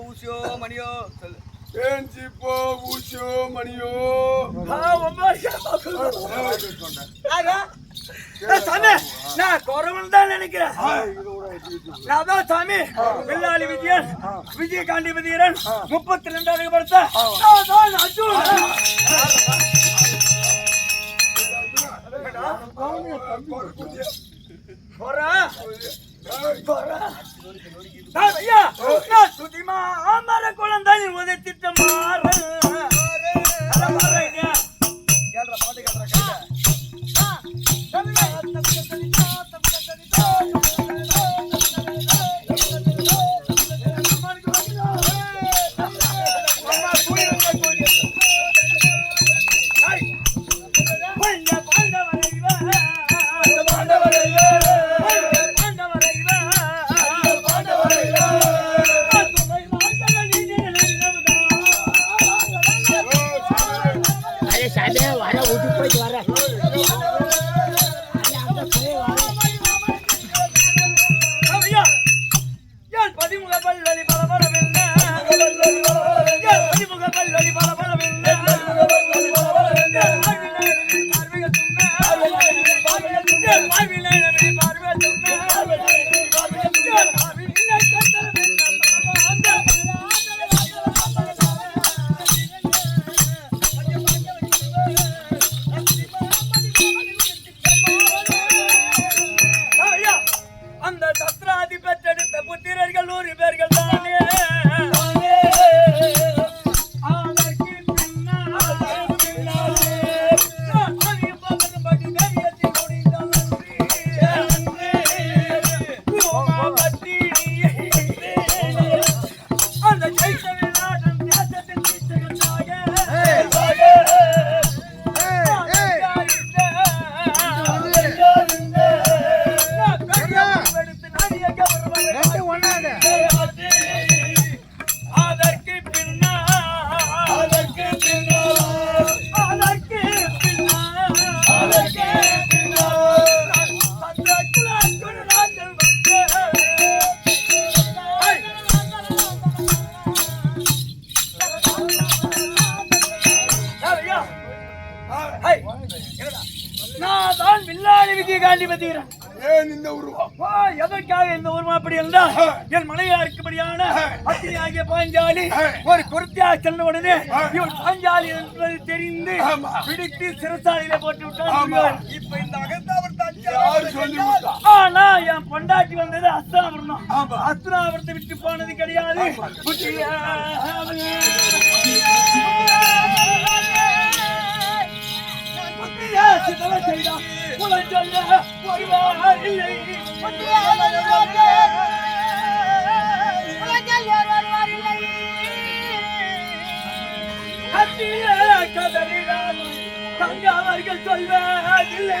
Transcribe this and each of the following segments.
ஊசியோ மணியோ சொல்லு. பேஞ்சி போ ஊசியோ மணியோ. சாமி, நான் குறவன் தான் நினைக்கிறேன். நான் தான் சாமி வில்லாளி விஜயன் விஜயகாந்தி விஜயன் முப்பத்தி ரெண்டாவது படத்தை நான் தான் அர்ஜுன் ஐயா புத்திரர்கள் நூறு பேர்கள் தான் வில்லாளி விஜயகாந்தி பத்தீரன் ஏன் இந்த உருவம்? அப்பா, எதற்காக இந்த உருவம் அப்படி இருந்தால் என் மனைவியா இருக்கும்படியான ஆகிய பாஞ்சாலி ஒரு குருத்தியா சென்ற உடனே இவன் பாஞ்சாலி என்பது தெரிந்து. பிடித்து சிறசாலையில போட்டு விட்டான் இப்ப இந்த அகந்தாவர் ஆனா என் பொண்டாட்டி வந்தது அஸ்தாபுரம். அஸ்தாபுரத்தை விட்டு போனது கிடையாது. புத்தியாவே. புத்தியாசி புலஞ்சொல்ல ஒருவர் இல்லை. தங்க அவர்கள் சொல்வதில்லை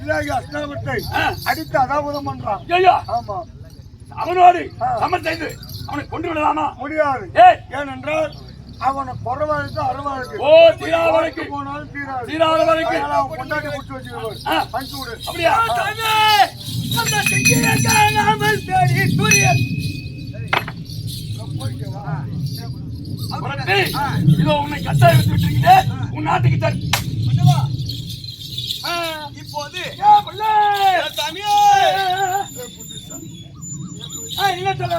பிள்ளையாகி அஸ்தாபத்தை அடித்து அதாபதம் பண்றான். ஐயா. ஆமா. அவனோடு சமர் செய்து அவனை கொண்டு விடலாமா? முடியாது. ஏனென்றால் அவனை குறவா இருக்கு அறவா இருக்கு ஓ தீராவரைக்கு போனாலும் தீராது அவன் கொண்டாட்டி முடிச்சு வச்சிருவாரு. பஞ்சு விடு. அப்படியா? இதோ உன்னை கட்டாய விட்டு விட்டுருக்கீங்க உன் நாட்டுக்கு தரு. இப்போது சாமியா என்ன சொல்ல